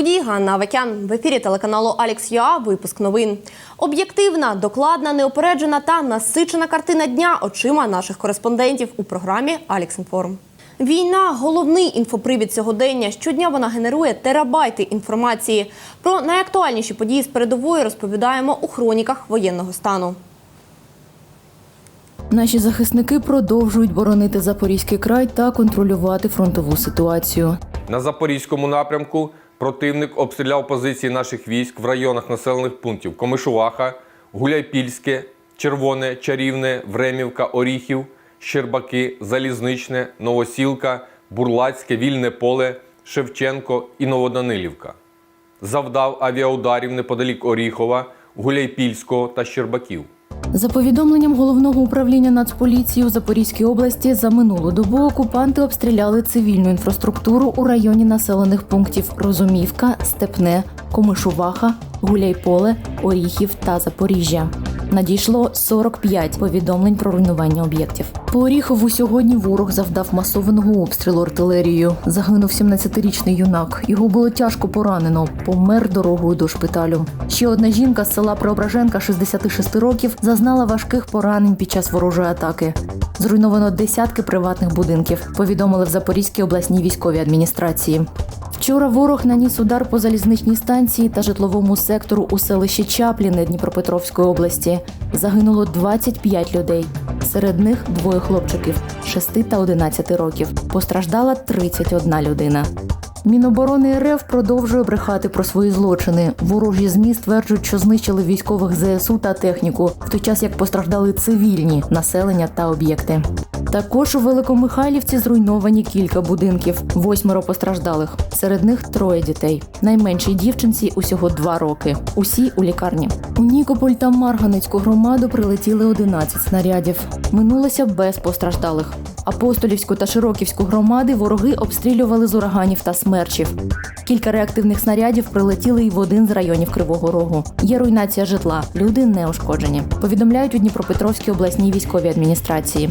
Студії Ганна Авакян. В ефірі телеканалу Алекс Юа. Випуск новин. Об'єктивна, докладна, неопереджена та насичена картина дня очима наших кореспондентів у програмі Алекс Інформ. Війна головний інфопривід сьогодення. Щодня вона генерує терабайти інформації. Про найактуальніші події з передової розповідаємо у хроніках воєнного стану. Наші захисники продовжують боронити Запорізький край та контролювати фронтову ситуацію. На запорізькому напрямку противник обстріляв позиції наших військ в районах населених пунктів Комишуваха, Гуляйпільське, Червоне, Чарівне, Времівка, Оріхів, Щербаки, Залізничне, Новосілка, Бурлацьке, Вільне Поле, Шевченко і Новоданилівка. Завдав авіаударів неподалік Оріхова, Гуляйпільського та Щербаків. За повідомленням головного управління Нацполіції у Запорізькій області, за минулу добу окупанти обстріляли цивільну інфраструктуру у районі населених пунктів Розумівка, Степне, Комишуваха, Гуляйполе, Оріхів та Запоріжжя. Надійшло 45 повідомлень про руйнування об'єктів. По Оріхову сьогодні ворог завдав масованого обстрілу артилерією. Загинув 17-річний юнак. Його було тяжко поранено. Помер дорогою до шпиталю. Ще одна жінка з села Преображенка, 66 років, зазнала важких поранень під час ворожої атаки. Зруйновано десятки приватних будинків. Повідомили в Запорізькій обласній військовій адміністрації. Вчора ворог наніс удар по залізничній станції та житловому сектору у селищі Чапліне Дніпропетровської області. Загинуло 25 людей. Серед них двоє хлопчиків 6 та 11 років. Постраждала 31 людина. Міноборони РФ продовжує брехати про свої злочини. Ворожі змі стверджують, що знищили військових ЗСУ та техніку, в той час як постраждали цивільні населення та об'єкти. Також у Великомихайлівці зруйновані кілька будинків, восьмеро постраждалих. Серед них троє дітей. Найменшій дівчинці усього два роки. Усі у лікарні. У Нікополь та Марганецьку громаду прилетіли 11 снарядів. Минулося без постраждалих. Апостолівську та Широківську громади вороги обстрілювали з ураганів та смерчів. Кілька реактивних снарядів прилетіли і в один з районів Кривого Рогу. Є руйнація житла, люди не ушкоджені. Повідомляють у Дніпропетровській обласній військовій адміністрації.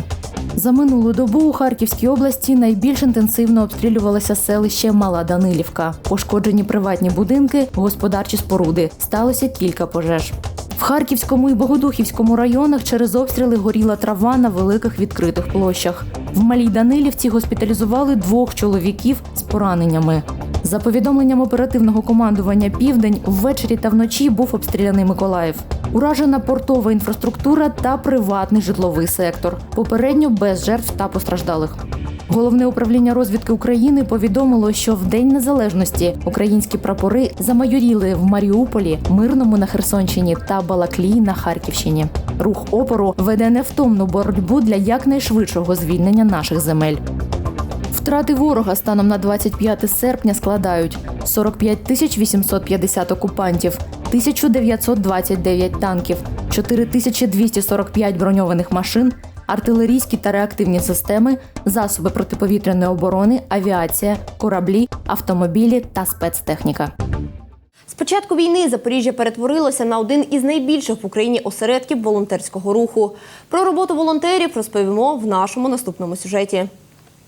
За минулу добу у Харківській області найбільш інтенсивно обстрілювалося селище Мала Данилівка. Пошкоджені приватні будинки, господарчі споруди. Сталося кілька пожеж. В Харківському і Богодухівському районах через обстріли горіла трава на великих відкритих площах. В Малій Данилівці госпіталізували двох чоловіків з пораненнями. За повідомленням оперативного командування Південь, ввечері та вночі був обстріляний Миколаїв. Уражена портова інфраструктура та приватний житловий сектор. Попередньо без жертв та постраждалих. Головне управління розвідки України повідомило, що в День Незалежності українські прапори замайоріли в Маріуполі, Мирному на Херсонщині та Балаклії на Харківщині. Рух опору веде невтомну боротьбу для якнайшвидшого звільнення наших земель. Втрати ворога станом на 25 серпня складають 45 тисяч 850 окупантів, 1929 танків, 4245 броньованих машин, артилерійські та реактивні системи, засоби протиповітряної оборони, авіація, кораблі, автомобілі та спецтехніка. З початку війни Запоріжжя перетворилося на один із найбільших в Україні осередків волонтерського руху. Про роботу волонтерів розповімо в нашому наступному сюжеті.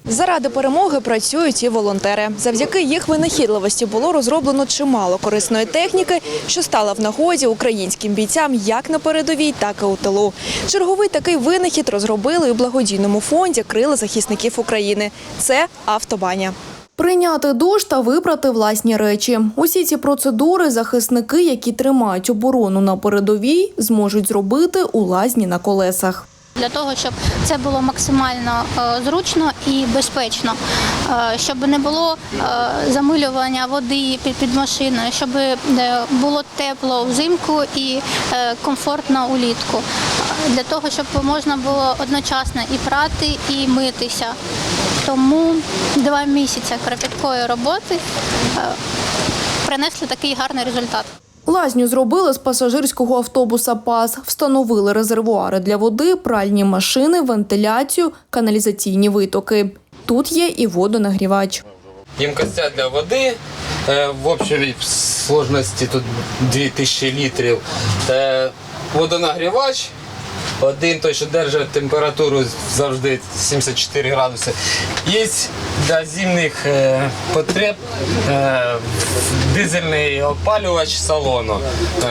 Заради перемоги працюють і волонтери. Завдяки їх винахідливості було розроблено чимало корисної техніки, що стала в нагоді українським бійцям як на передовій, так і у тилу. Черговий такий винахід розробили у благодійному фонді Крила захисників України. Це автобаня. Прийняти душ та випрати власні речі. Усі ці процедури захисники, які тримають оборону на передовій, зможуть зробити у лазні на колесах. Для того, щоб це було максимально е, зручно і безпечно, Е, щоб не було е, замилювання води під, машиною, щоб було тепло взимку і комфортно улітку. Для того, щоб можна було одночасно і прати, і митися. Тому два місяці кропіткої роботи принесли такий гарний результат. Лазню зробили з пасажирського автобуса ПАС, встановили резервуари для води, пральні машини, вентиляцію, каналізаційні витоки. Тут є і водонагрівач. Ємкостя для води е, в общій сложності тут 2000 літрів. Е, Водонагрівач один той, що держить температуру завжди 74 градуси. Є для зимних е, потреб е, дизельний опалювач салону,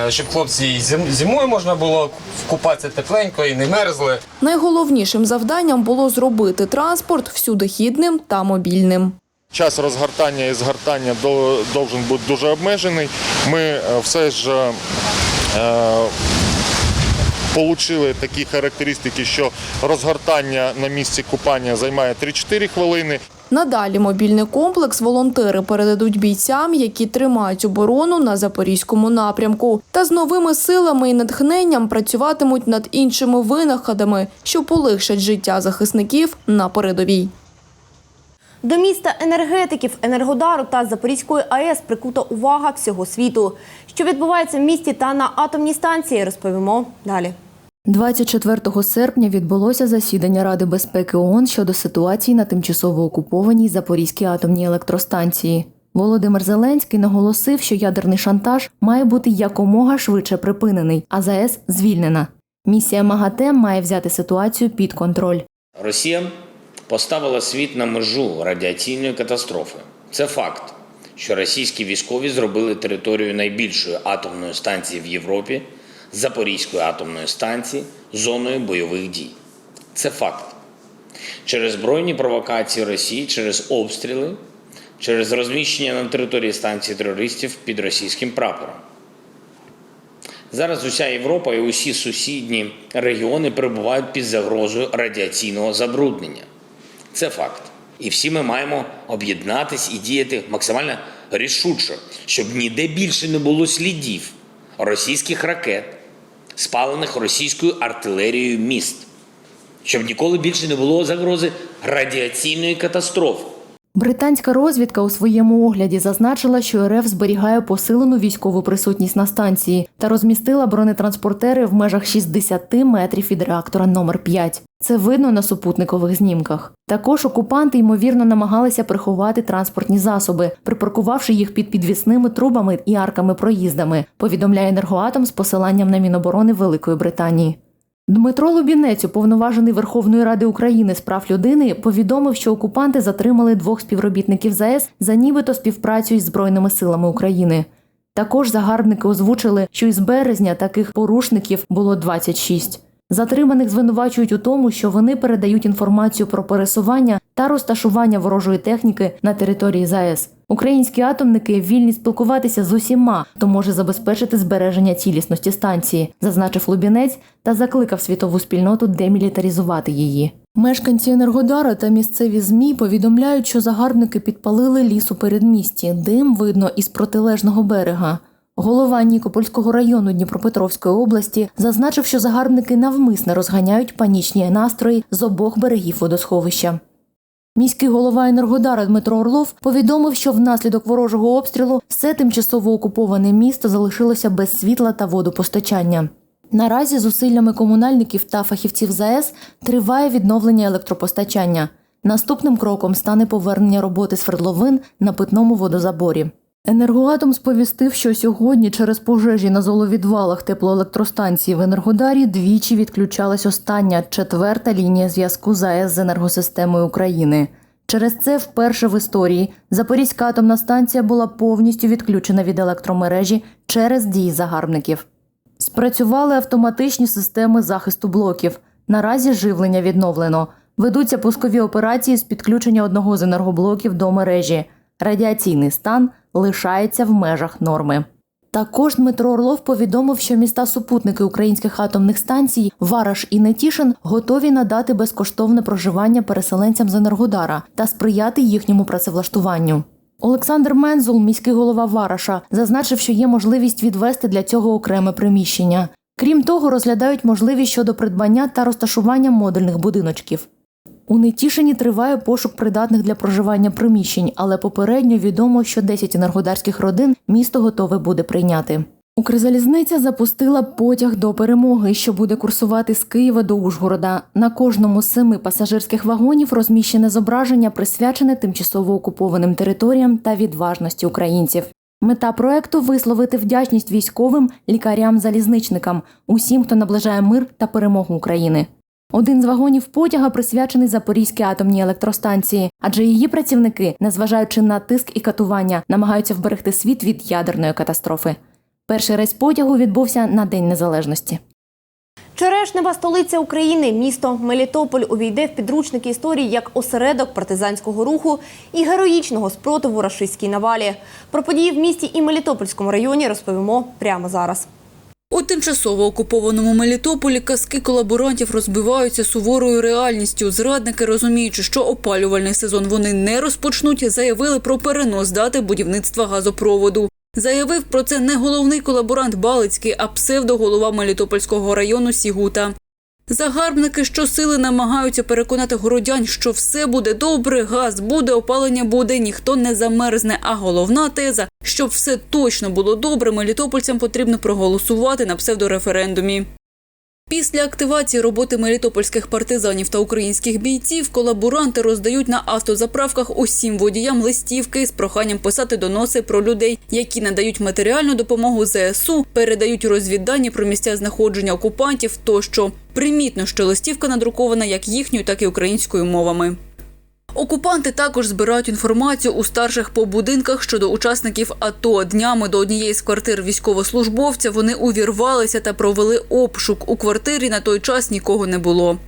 е, щоб хлопці зимою можна було купатися тепленько і не мерзли. Найголовнішим завданням було зробити транспорт всюдихідним та мобільним. Час розгортання і згортання до- должен бути дуже обмежений. Ми все ж е, отримали такі характеристики, що розгортання на місці купання займає 3-4 хвилини. Надалі мобільний комплекс волонтери передадуть бійцям, які тримають оборону на запорізькому напрямку, та з новими силами і натхненням працюватимуть над іншими винаходами, що полегшать життя захисників на передовій. До міста енергетиків, Енергодару та Запорізької АЕС прикута увага всього світу. Що відбувається в місті та на атомній станції, розповімо далі. 24 серпня відбулося засідання Ради безпеки ООН щодо ситуації на тимчасово окупованій Запорізькій атомній електростанції. Володимир Зеленський наголосив, що ядерний шантаж має бути якомога швидше припинений, а ЗАЕС звільнена. Місія МАГАТЕ має взяти ситуацію під контроль. Росія поставила світ на межу радіаційної катастрофи. Це факт, що російські військові зробили територію найбільшої атомної станції в Європі, Запорізької атомної станції, зоною бойових дій. Це факт. Через збройні провокації Росії, через обстріли, через розміщення на території станції терористів під російським прапором. Зараз уся Європа і усі сусідні регіони перебувають під загрозою радіаційного забруднення. Це факт. І всі ми маємо об'єднатись і діяти максимально рішуче, щоб ніде більше не було слідів російських ракет, спалених російською артилерією міст, щоб ніколи більше не було загрози радіаційної катастрофи. Британська розвідка у своєму огляді зазначила, що РФ зберігає посилену військову присутність на станції та розмістила бронетранспортери в межах 60 метрів від реактора номер 5 Це видно на супутникових знімках. Також окупанти ймовірно намагалися приховати транспортні засоби, припаркувавши їх під підвісними трубами і арками проїздами. Повідомляє енергоатом з посиланням на Міноборони Великої Британії. Дмитро Лубінець, уповноважений Верховної Ради України з прав людини, повідомив, що окупанти затримали двох співробітників ЗАЕС за нібито співпрацю із Збройними силами України. Також загарбники озвучили, що із березня таких порушників було 26. Затриманих звинувачують у тому, що вони передають інформацію про пересування та розташування ворожої техніки на території ЗАЕС. Українські атомники вільні спілкуватися з усіма, хто може забезпечити збереження цілісності станції, зазначив Лубінець та закликав світову спільноту демілітаризувати її. Мешканці Енергодара та місцеві змі повідомляють, що загарбники підпалили ліс у передмісті. Дим видно із протилежного берега. Голова Нікопольського району Дніпропетровської області зазначив, що загарбники навмисно розганяють панічні настрої з обох берегів водосховища. Міський голова Енергодара Дмитро Орлов повідомив, що внаслідок ворожого обстрілу все тимчасово окуповане місто залишилося без світла та водопостачання. Наразі зусиллями комунальників та фахівців ЗАЕС триває відновлення електропостачання. Наступним кроком стане повернення роботи свердловин на питному водозаборі. Енергоатом сповістив, що сьогодні через пожежі на золовідвалах теплоелектростанції в Енергодарі двічі відключалась остання четверта лінія зв'язку ЗАЕС з енергосистемою України. Через це вперше в історії Запорізька атомна станція була повністю відключена від електромережі через дії загарбників. Спрацювали автоматичні системи захисту блоків. Наразі живлення відновлено. Ведуться пускові операції з підключення одного з енергоблоків до мережі. Радіаційний стан лишається в межах норми. Також Дмитро Орлов повідомив, що міста супутники українських атомних станцій Вараш і Нетішин готові надати безкоштовне проживання переселенцям з Енергодара та сприяти їхньому працевлаштуванню. Олександр Мензул, міський голова Вараша, зазначив, що є можливість відвести для цього окреме приміщення. Крім того, розглядають можливість щодо придбання та розташування модульних будиночків. У Нетішині триває пошук придатних для проживання приміщень, але попередньо відомо, що 10 енергодарських родин місто готове буде прийняти. Укрзалізниця запустила потяг до перемоги, що буде курсувати з Києва до Ужгорода. На кожному з семи пасажирських вагонів розміщене зображення, присвячене тимчасово окупованим територіям та відважності українців. Мета проекту висловити вдячність військовим, лікарям, залізничникам, усім, хто наближає мир та перемогу України. Один з вагонів потяга присвячений Запорізькій атомній електростанції, адже її працівники, незважаючи на тиск і катування, намагаються вберегти світ від ядерної катастрофи. Перший рейс потягу відбувся на День Незалежності. Черешнева столиця України, місто Мелітополь увійде в підручники історії як осередок партизанського руху і героїчного спротиву рашистській навалі. Про події в місті і Мелітопольському районі розповімо прямо зараз. У тимчасово окупованому Мелітополі казки колаборантів розбиваються суворою реальністю. Зрадники, розуміючи, що опалювальний сезон вони не розпочнуть, заявили про перенос дати будівництва газопроводу. Заявив про це не головний колаборант Балицький, а псевдоголова Мелітопольського району Сігута. Загарбники щосили намагаються переконати городян, що все буде добре, газ буде, опалення буде, ніхто не замерзне. А головна теза, щоб все точно було добре, мелітопольцям потрібно проголосувати на псевдореферендумі. Після активації роботи мелітопольських партизанів та українських бійців колаборанти роздають на автозаправках усім водіям листівки з проханням писати доноси про людей, які надають матеріальну допомогу ЗСУ, передають розвіддані про місця знаходження окупантів тощо. Примітно, що листівка надрукована як їхньою, так і українською мовами. Окупанти також збирають інформацію у старших по будинках щодо учасників АТО. Днями до однієї з квартир військовослужбовця вони увірвалися та провели обшук. У квартирі на той час нікого не було.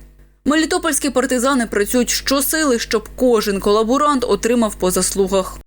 Мелітопольські партизани працюють щосили, щоб кожен колаборант отримав по заслугах.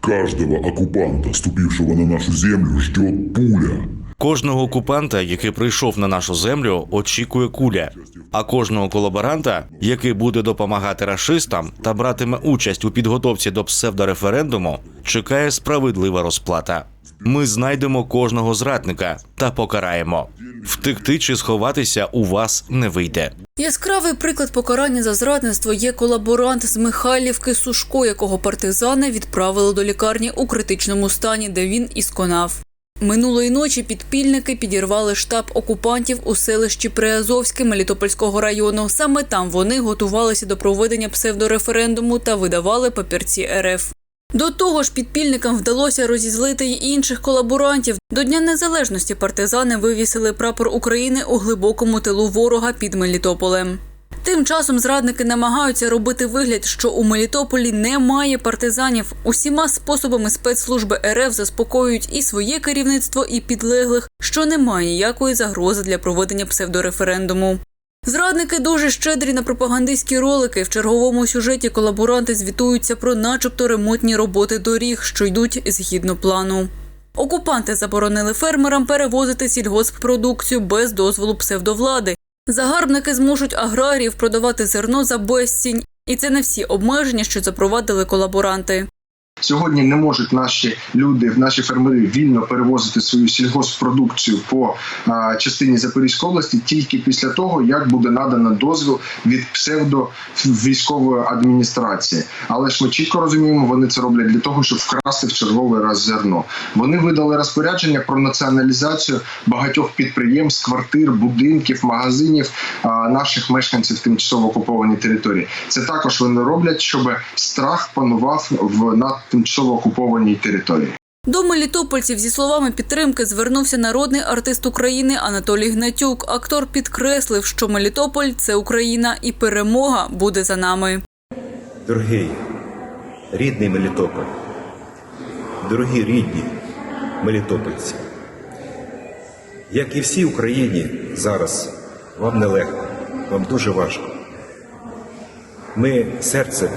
Каждого оккупанта, ступившего на нашу землю, ждет пуля. Кожного окупанта, який прийшов на нашу землю, очікує куля. А кожного колаборанта, який буде допомагати рашистам та братиме участь у підготовці до псевдореферендуму, чекає справедлива розплата. Ми знайдемо кожного зрадника та покараємо. Втекти чи сховатися у вас не вийде. Яскравий приклад покарання за зрадництво є колаборант з Михайлівки Сушко, якого партизани відправили до лікарні у критичному стані, де він і сконав. Минулої ночі підпільники підірвали штаб окупантів у селищі Приазовське Мелітопольського району. Саме там вони готувалися до проведення псевдореферендуму та видавали папірці РФ. До того ж, підпільникам вдалося розізлити й інших колаборантів. До Дня Незалежності партизани вивісили прапор України у глибокому тилу ворога під Мелітополем. Тим часом зрадники намагаються робити вигляд, що у Мелітополі немає партизанів. Усіма способами спецслужби РФ заспокоюють і своє керівництво, і підлеглих, що немає ніякої загрози для проведення псевдореферендуму. Зрадники дуже щедрі на пропагандистські ролики. В черговому сюжеті колаборанти звітуються про начебто ремонтні роботи доріг, що йдуть згідно плану. Окупанти заборонили фермерам перевозити сільгосппродукцію без дозволу псевдовлади. Загарбники зможуть аграріїв продавати зерно за безцінь. І це не всі обмеження, що запровадили колаборанти. Сьогодні не можуть наші люди, наші фермери вільно перевозити свою сільгоспродукцію по частині Запорізької області тільки після того, як буде надано дозвіл від псевдо військової адміністрації. Але ж ми чітко розуміємо, вони це роблять для того, щоб вкрасти в черговий раз зерно. Вони видали розпорядження про націоналізацію багатьох підприємств, квартир, будинків, магазинів наших мешканців тимчасово окупованій території. Це також вони роблять, щоб страх панував в на тимчасово окупованій території. До мелітопольців зі словами підтримки звернувся народний артист України Анатолій Гнатюк. Актор підкреслив, що Мелітополь це Україна, і перемога буде за нами. Дорогий рідний Мелітополь, дорогі рідні мелітопольці, як і всій Україні зараз, вам нелегко, вам дуже важко. Ми серцем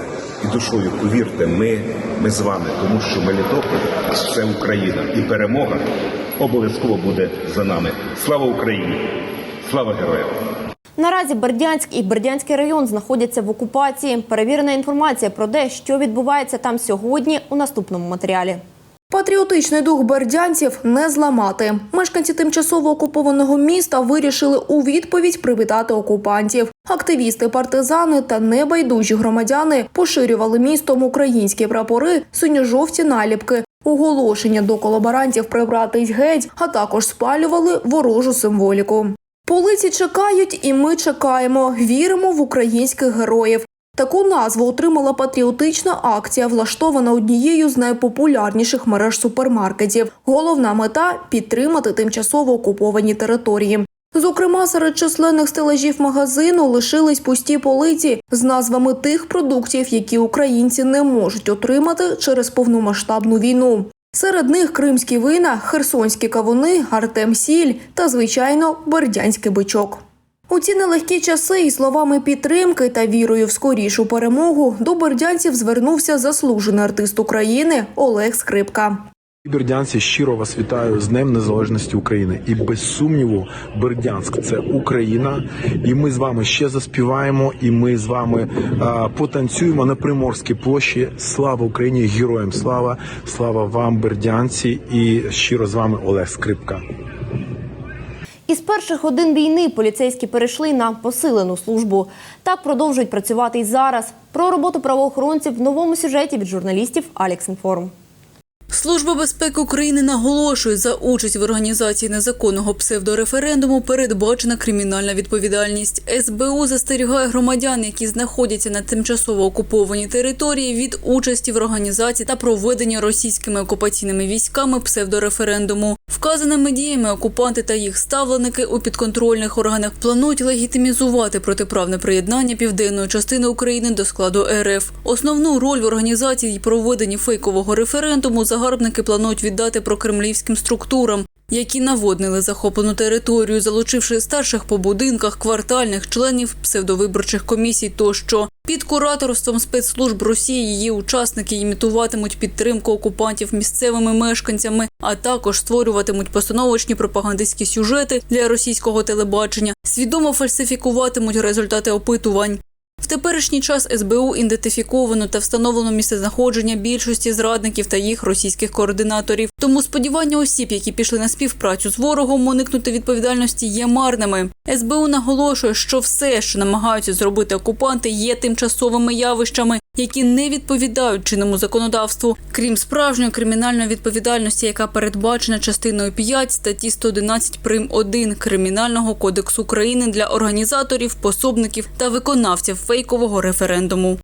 і душою, повірте, ми, ми з вами, тому що Мелітополь це Україна і перемога обов'язково буде за нами. Слава Україні! Слава героям! Наразі Бердянськ і Бердянський район знаходяться в окупації. Перевірена інформація про те, що відбувається там сьогодні, у наступному матеріалі. Патріотичний дух бердянців не зламати. Мешканці тимчасово окупованого міста вирішили у відповідь привітати окупантів. Активісти, партизани та небайдужі громадяни поширювали містом українські прапори, синьо-жовті наліпки, оголошення до колаборантів прибратись геть, а також спалювали ворожу символіку. Полиці чекають, і ми чекаємо. Віримо в українських героїв. Таку назву отримала патріотична акція, влаштована однією з найпопулярніших мереж супермаркетів. Головна мета підтримати тимчасово окуповані території. Зокрема, серед численних стелажів магазину лишились пусті полиці з назвами тих продуктів, які українці не можуть отримати через повномасштабну війну. Серед них кримські вина, херсонські кавуни, Артем Сіль та, звичайно, бердянський бичок. У ці нелегкі часи і словами підтримки та вірою в скорішу перемогу до бердянців звернувся заслужений артист України Олег Скрипка. Бердянці щиро вас вітаю з Днем Незалежності України. І без сумніву, Бердянськ це Україна. І ми з вами ще заспіваємо, і ми з вами а, потанцюємо на Приморській площі. Слава Україні! Героям слава! Слава вам, бердянці! І щиро з вами Олег Скрипка. Із перших годин війни поліцейські перейшли на посилену службу. Так продовжують працювати і зараз. Про роботу правоохоронців в новому сюжеті від журналістів Алекс Інформ. Служба безпеки України наголошує, за участь в організації незаконного псевдореферендуму передбачена кримінальна відповідальність. СБУ застерігає громадян, які знаходяться на тимчасово окупованій території, від участі в організації та проведення російськими окупаційними військами псевдореферендуму. Вказаними діями окупанти та їх ставленики у підконтрольних органах планують легітимізувати протиправне приєднання південної частини України до складу РФ. Основну роль в організації і проведенні фейкового референдуму загарбники планують віддати прокремлівським структурам. Які наводнили захоплену територію, залучивши старших по будинках, квартальних членів псевдовиборчих комісій, тощо під кураторством спецслужб Росії її учасники імітуватимуть підтримку окупантів місцевими мешканцями, а також створюватимуть постановочні пропагандистські сюжети для російського телебачення, свідомо фальсифікуватимуть результати опитувань. В теперішній час СБУ ідентифіковано та встановлено місцезнаходження більшості зрадників та їх російських координаторів. Тому сподівання осіб, які пішли на співпрацю з ворогом, уникнути відповідальності є марними. СБУ наголошує, що все, що намагаються зробити окупанти, є тимчасовими явищами, які не відповідають чинному законодавству, крім справжньої кримінальної відповідальності, яка передбачена частиною 5 статті 111 прим. 1 Кримінального кодексу України для організаторів, пособників та виконавців фейкового референдуму.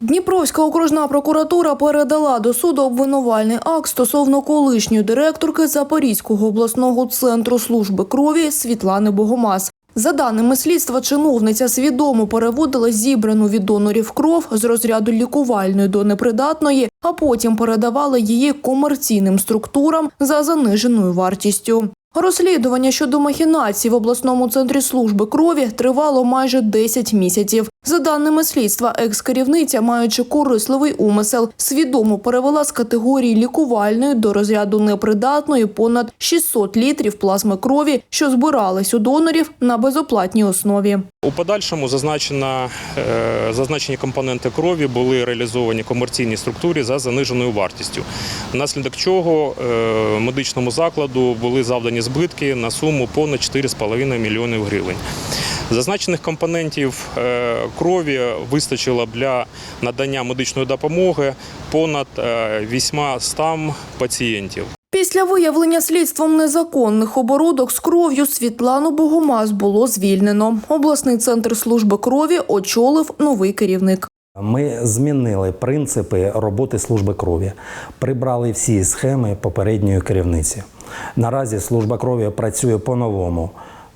Дніпровська окружна прокуратура передала до суду обвинувальний акт стосовно колишньої директорки Запорізького обласного центру служби крові Світлани Богомаз. За даними слідства, чиновниця свідомо переводила зібрану від донорів кров з розряду лікувальної до непридатної, а потім передавала її комерційним структурам за заниженою вартістю. Розслідування щодо махінацій в обласному центрі служби крові тривало майже 10 місяців. За даними слідства, екс-керівниця, маючи корисливий умисел, свідомо перевела з категорії лікувальної до розряду непридатної понад 600 літрів плазми крові, що збирались у донорів на безоплатній основі. У подальшому зазначена, е, зазначені компоненти крові були реалізовані комерційній структурі за заниженою вартістю, внаслідок чого е, медичному закладу були завдані збитки на суму понад 4,5 мільйонів гривень. Зазначених компонентів е, крові вистачило для надання медичної допомоги понад е, 800 пацієнтів. Після виявлення слідством незаконних оборудок з кров'ю Світлану Богомаз було звільнено. Обласний центр служби крові очолив новий керівник. Ми змінили принципи роботи служби крові, прибрали всі схеми попередньої керівниці. Наразі служба крові працює по-новому.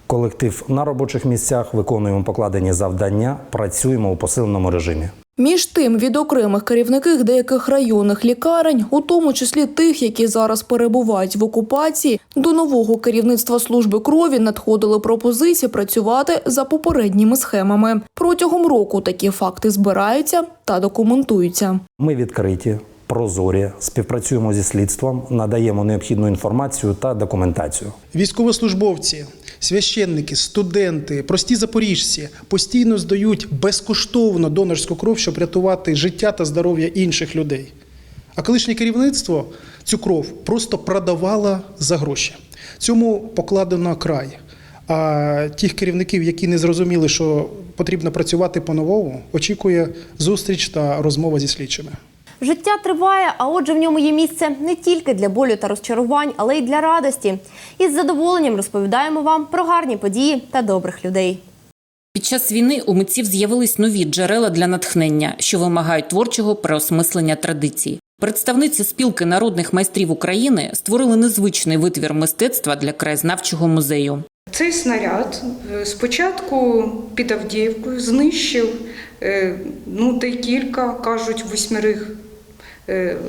Колектив на робочих місцях виконуємо покладені завдання, працюємо у посиленому режимі. Між тим, від окремих керівників деяких районних лікарень, у тому числі тих, які зараз перебувають в окупації, до нового керівництва служби крові надходили пропозиції працювати за попередніми схемами. Протягом року такі факти збираються та документуються. Ми відкриті, прозорі, співпрацюємо зі слідством, надаємо необхідну інформацію та документацію. Військовослужбовці, священники, студенти, прості запоріжці постійно здають безкоштовно донорську кров, щоб рятувати життя та здоров'я інших людей. А колишнє керівництво цю кров просто продавало за гроші. Цьому покладено край. А тих керівників, які не зрозуміли, що потрібно працювати по-новому, очікує зустріч та розмова зі слідчими. Життя триває, а отже, в ньому є місце не тільки для болю та розчарувань, але й для радості. Із задоволенням розповідаємо вам про гарні події та добрих людей. Під час війни у митців з'явились нові джерела для натхнення, що вимагають творчого переосмислення традицій. Представниці спілки народних майстрів України створили незвичний витвір мистецтва для краєзнавчого музею. Цей снаряд е, спочатку під Авдіївкою знищив е, ну, декілька, кажуть, восьмерих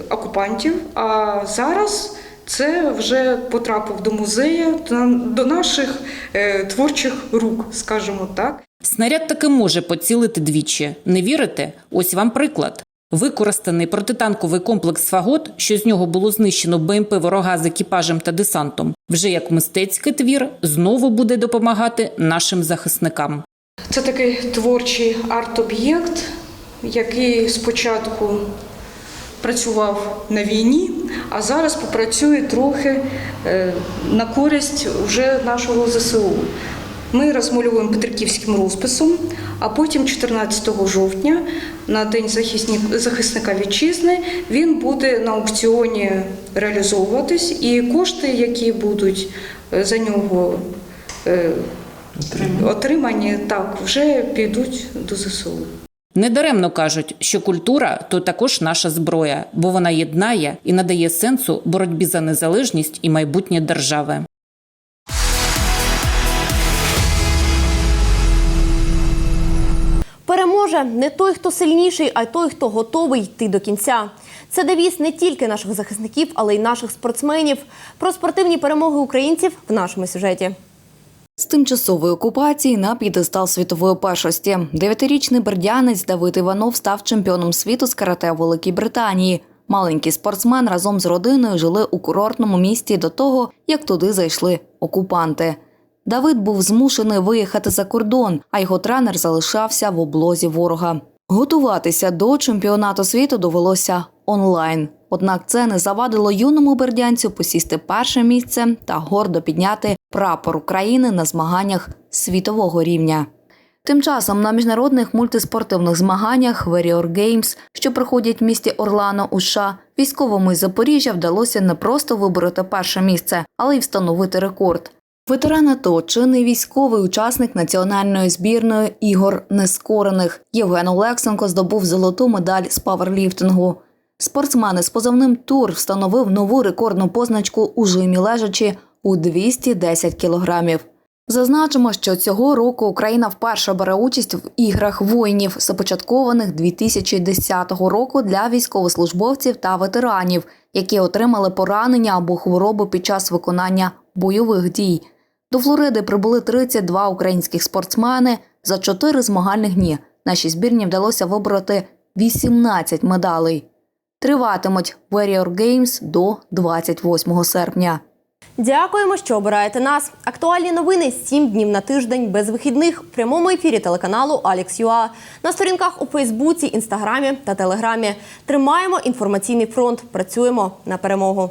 окупантів, а зараз це вже потрапив до музею, до наших е, творчих рук, скажімо так. Снаряд таки може поцілити двічі. Не вірите? Ось вам приклад. Використаний протитанковий комплекс «Фагот», що з нього було знищено БМП ворога з екіпажем та десантом, вже як мистецький твір знову буде допомагати нашим захисникам. Це такий творчий арт-об'єкт, який спочатку працював на війні, а зараз попрацює трохи е, на користь вже нашого ЗСУ. Ми розмальовуємо петриківським розписом, а потім 14 жовтня, на День захисника вітчизни, він буде на аукціоні реалізовуватись, і кошти, які будуть е, за нього е, отримані, так, вже підуть до ЗСУ. Недаремно кажуть, що культура то також наша зброя, бо вона єднає і надає сенсу боротьбі за незалежність і майбутнє держави. Переможе не той, хто сильніший, а той, хто готовий йти до кінця. Це девіз не тільки наших захисників, але й наших спортсменів. Про спортивні перемоги українців в нашому сюжеті. З тимчасової окупації на підестал світової першості дев'ятирічний бердянець Давид Іванов став чемпіоном світу з карате у Великій Британії. Маленький спортсмен разом з родиною жили у курортному місті до того, як туди зайшли окупанти. Давид був змушений виїхати за кордон, а його тренер залишався в облозі ворога. Готуватися до чемпіонату світу довелося онлайн. Однак це не завадило юному бердянцю посісти перше місце та гордо підняти прапор України на змаганнях світового рівня. Тим часом на міжнародних мультиспортивних змаганнях Warrior Games, що проходять в місті Орлано у США, військовому із Запоріжжя вдалося не просто вибороти перше місце, але й встановити рекорд. Ветеран АТО, чинний військовий учасник національної збірної ігор нескорених. Євген Олексенко здобув золоту медаль з паверліфтингу. Спортсмен із позивним Тур встановив нову рекордну позначку у жимі лежачі у 210 кілограмів. Зазначимо, що цього року Україна вперше бере участь в іграх воїнів, започаткованих 2010 року для військовослужбовців та ветеранів, які отримали поранення або хворобу під час виконання бойових дій. До Флориди прибули 32 українських спортсмени за 4 змагальних дні. Нашій збірні вдалося вибороти 18 медалей. Триватимуть Warrior Games до 28 серпня. Дякуємо, що обираєте нас. Актуальні новини 7 днів на тиждень без вихідних в прямому ефірі телеканалу Алекс.ЮА на сторінках у Фейсбуці, Інстаграмі та Телеграмі. Тримаємо інформаційний фронт. Працюємо на перемогу.